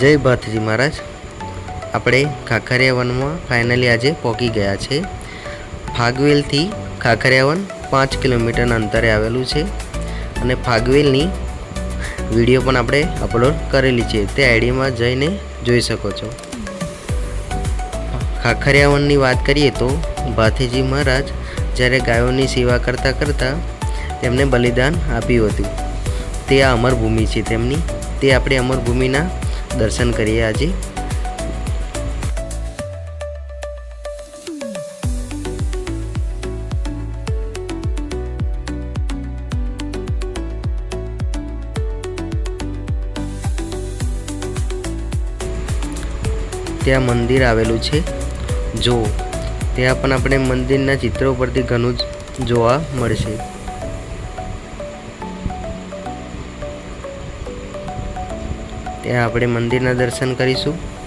જય ભાથજી મહારાજ. આપણે ખાખરિયા વનમાં ફાઇનલી આજે પહોંચી ગયા છે. ફાગવેલથી ખાખરિયા વન પાંચ કિલોમીટરના અંતરે આવેલું છે. અને ફાગવેલની વીડિયો પણ આપણે અપલોડ કરેલી છે. તે આઈડીમાં જઈને જોઈ શકો છો. ખાખરિયા વનની વાત કરીએ તો ભાથીજી મહારાજ જ્યારે ગાયોની સેવા કરતાં કરતાં તેમને બલિદાન આપ્યું હતું. તે આ અમરભૂમિ છે તેમની. તે આપણે અમરભૂમિના દર્શન કરીએ આજે. ત્યાં મંદિર આવેલું છે. જો ત્યાં પણ આપણે મંદિરના ચિત્રો પરથી ઘણું જ જોવા મળશે. ત્યાં આપણે મંદિરના દર્શન કરીશું.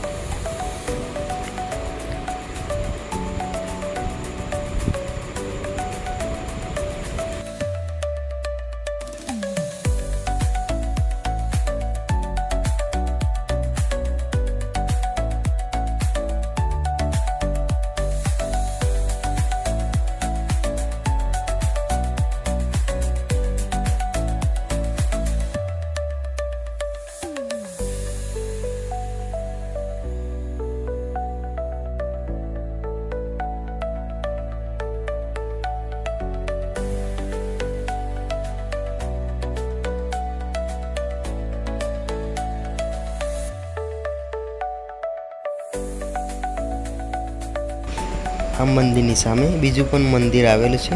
આ મંદિરની સામે બીજું પણ મંદિર આવેલું છે.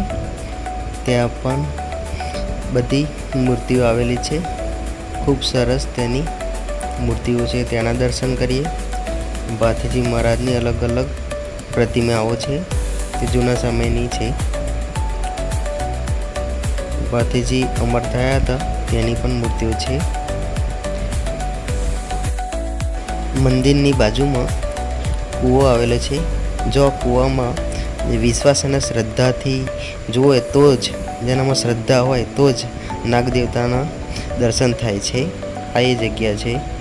ત્યાં પણ બધી મૂર્તિઓ આવેલી છે. ખૂબ સરસ તેની મૂર્તિઓ છે. ત્યાંના દર્શન કરીએ. ભાથીજી મહારાજની અલગ અલગ પ્રતિમાઓ છે. તે જૂના સમયની છે. ભાથીજી અમર થયા હતા. તેની પણ મૂર્તિઓ છે. મંદિરની બાજુમાં કૂવો આવેલો છે. જો કૂવામાં વિશ્વાસ અને શ્રદ્ધાથી જુએ તો જ, જેનામાં શ્રદ્ધા હોય તો જ નાગદેવતાના દર્શન થાય છે. આ એ જગ્યા છે.